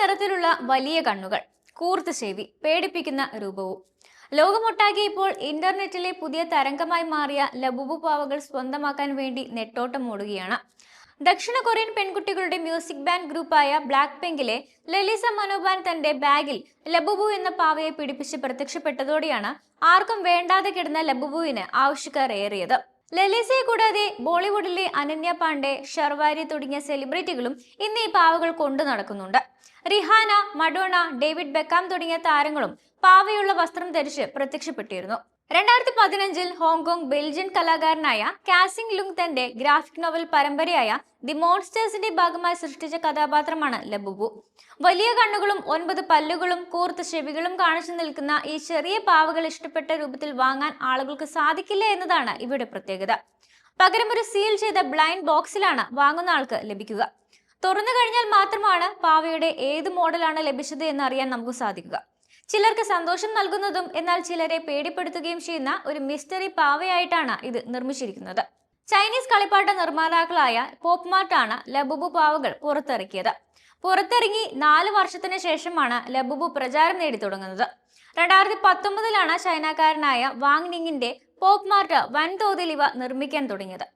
നിറത്തിലുള്ള വലിയ കണ്ണുകൾ കൂർത്ത ചെവി പേടിപ്പിക്കുന്ന രൂപവും. ലോകമൊട്ടാകെ ഇപ്പോൾ ഇന്റർനെറ്റിലെ പുതിയ തരംഗമായി മാറിയ ലബുബു പാവകൾ സ്വന്തമാക്കാൻ വേണ്ടി നെട്ടോട്ടം ഓടുകയാണ് ദക്ഷിണ കൊറിയൻ പെൺകുട്ടികളുടെ മ്യൂസിക് ബാൻഡ് ഗ്രൂപ്പായ ബ്ലാക്ക് പിങ്കിലെ ലലിസ മനോബാൻ തന്റെ ബാഗിൽ ലബുബു എന്ന പാവയെ പിടിപ്പിച്ച് പ്രത്യക്ഷപ്പെട്ടതോടെയാണ് ആർക്കും വേണ്ടാതെ കിടന്ന ലബുബുവിന് ആവശ്യക്കാർ ഏറിയത് ലലിസയെ കൂടാതെ ബോളിവുഡിലെ അനന്യ പാണ്ഡെ ഷർവാരി തുടങ്ങിയ സെലിബ്രിറ്റികളും ഇന്ന് ഈ പാവകൾ കൊണ്ടു നടക്കുന്നുണ്ട്. റിഹാന മഡോണ ഡേവിഡ് ബെക്കാം തുടങ്ങിയ താരങ്ങളും പാവയുള്ള വസ്ത്രം ധരിച്ച് പ്രത്യക്ഷപ്പെട്ടിരുന്നു. രണ്ടായിരത്തി പതിനഞ്ചിൽ ഹോങ്കോങ് ബെൽജിയൻ കലാകാരനായ കാസിംഗ് ലുങ് തന്റെ ഗ്രാഫിക് നോവൽ പരമ്പരയായ ദി മോൺസ്റ്റേഴ്സിന്റെ ഭാഗമായി സൃഷ്ടിച്ച കഥാപാത്രമാണ് ലബുബു. വലിയ കണ്ണുകളും ഒൻപത് പല്ലുകളും കൂർത്ത ചെവികളും കാണിച്ചു നിൽക്കുന്ന ഈ ചെറിയ പാവകൾ ഇഷ്ടപ്പെട്ട രൂപത്തിൽ വാങ്ങാൻ ആളുകൾക്ക് സാധിക്കില്ല എന്നതാണ് ഇവയുടെ പ്രത്യേകത. പകരം ഒരു സീൽ ചെയ്ത ബ്ലൈൻഡ് ബോക്സിലാണ് വാങ്ങുന്ന ആൾക്ക് ലഭിക്കുക. തുറന്നു കഴിഞ്ഞാൽ മാത്രമാണ് പാവയുടെ ഏത് മോഡലാണ് ലഭിച്ചത് എന്ന് അറിയാൻ നമുക്ക് സാധിക്കുക. ചിലർക്ക് സന്തോഷം നൽകുന്നതും എന്നാൽ ചിലരെ പേടിപ്പെടുത്തുകയും ചെയ്യുന്ന ഒരു മിസ്റ്ററി പാവയായിട്ടാണ് ഇത് നിർമ്മിച്ചിരിക്കുന്നത്. ചൈനീസ് കളിപ്പാട്ട നിർമ്മാതാക്കളായ പോപ്മാർട്ടാണ് ലബുബു പാവകൾ പുറത്തിറക്കിയത്. പുറത്തിറങ്ങി നാല് വർഷത്തിന് ശേഷമാണ് ലബുബു പ്രചാരം നേടി തുടങ്ങുന്നത്. രണ്ടായിരത്തി പത്തൊമ്പതിലാണ് ചൈനക്കാരനായ വാങ് നിങ്ങിന്റെ പോപ്മാർട്ട് വൻതോതിൽ ഇവ നിർമ്മിക്കാൻ തുടങ്ങിയത്.